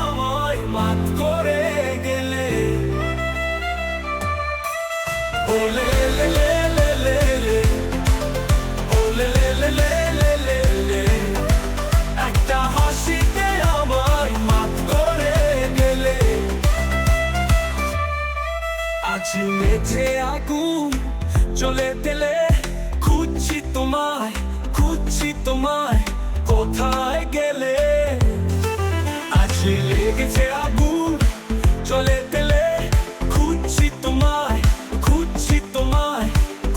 আমায় মাত করে গেলে আজ মেঝে আগুন চলে তেলে খুঁজছি তোমায় খুঁজছি তোমায় কোথায় গেলে লেগেছে আগুন চলে তেলে খুঁজছি তোমায় খুঁজছি তোমায়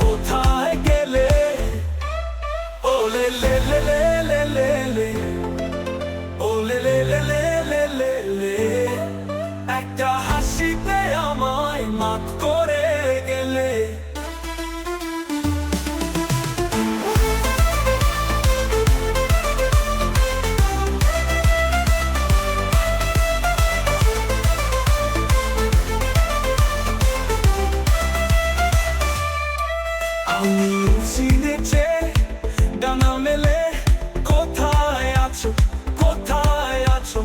কোথায় গেলে ও লে লে লে লে লে লে লে ও লে লে লে লে লে লে লে একটা হাসিতে আমায় মাত করে সিনেছে ডানা মেলে কোথায় আছো কোথায় আছো,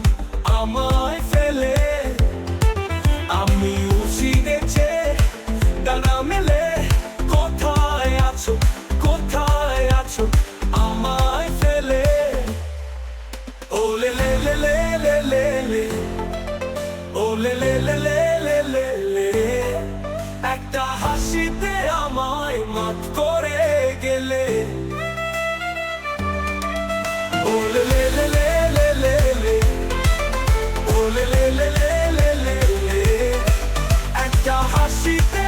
আমায় ফেলে। আমি সিনেছে ডানা মেলে কোথায় আছো কোথায় আছো, আমায় ফেলে। ও লে লে লে লে লে ও লে লে লে লে লে। একটা হাসিতে মাফ করে গেলে বলে লে লে লে লে লে লে একটা হাসিতে